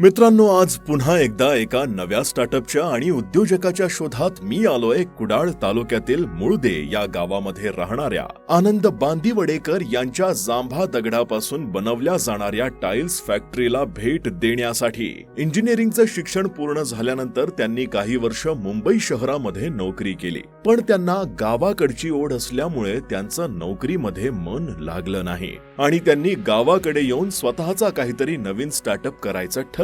मित्रांनो आज पुन्हा एकदा एका नव्या स्टार्टअपच्या आणि उद्योजकाच्या शोधात मी आलोय कुडाळ तालुक्यातील मुळदे या गावामध्ये राहणाऱ्या आनंद बांदिवडेकर यांच्या जांभा दगडापासून बनवल्या जाणाऱ्या टाइल्स फॅक्टरीला भेट देण्यासाठी. इंजिनिअरिंगचं शिक्षण पूर्ण झाल्यानंतर त्यांनी काही वर्ष मुंबई शहरामध्ये नोकरी केली. पण त्यांना गावाकडची ओढ असल्यामुळे त्यांचं नोकरीमध्ये मन लागलं नाही. आणि त्यांनी गावाकडे येऊन स्वतःचा काहीतरी नवीन स्टार्टअप करायचं ठरवलं.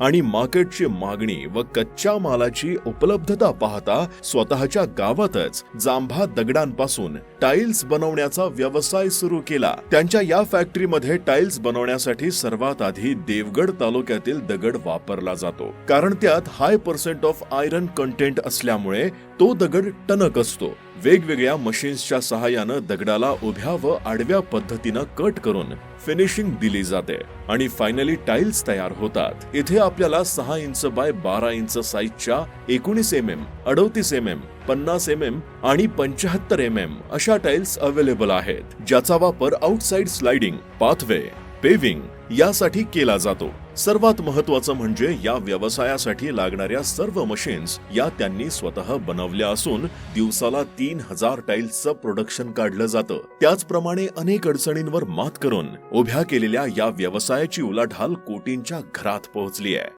आणि मार्केटची मागणी व कच्च्या मालाची उपलब्धता पाहता स्वतःच्या गावातच जांभा दगडांपासून टाइल्स बनवण्याचा व्यवसाय सुरू केला. त्यांच्या या फॅक्टरीमध्ये टाइल्स बनवण्यासाठी सर्वात आधी देवगड तालुक्यातील दगड वापरला जातो. कारण त्यात high percent of iron content असल्यामुळे तो दगड टणक असतो. वेगवेगळ्या मशीन्सच्या सहाय्यानं दगडाला उभ्या व आडव्या पद्धतीनं कट करून फिनिशिंग दिली जाते. आणि फायनली टाइल्स तयार होतात. इथे आपल्याला सहा इंच बाय बारा इंच साईजच्या एकोणीस एम एम अडतीस एम एम पन्नास एम एम आणि पंच्याहत्तर एम एम अशा टाइल्स अवेलेबल आहेत. ज्याचा वापर आउटसाइड स्लाइडिंग पाथवे पेविंग यासाठी केला जातो. सर्वात महत्वाचं म्हणजे या व्यवसायासाठी लागणाऱ्या सर्व मशीन्स या त्यांनी स्वतः बनवल्या असून दिवसाला तीन हजार टाईल्सचं प्रोडक्शन काढलं जातं. त्याचप्रमाणे अनेक अडचणींवर मात करून उभ्या केलेल्या या व्यवसायाची उलाढाल कोटींच्या घरात पोहोचली आहे.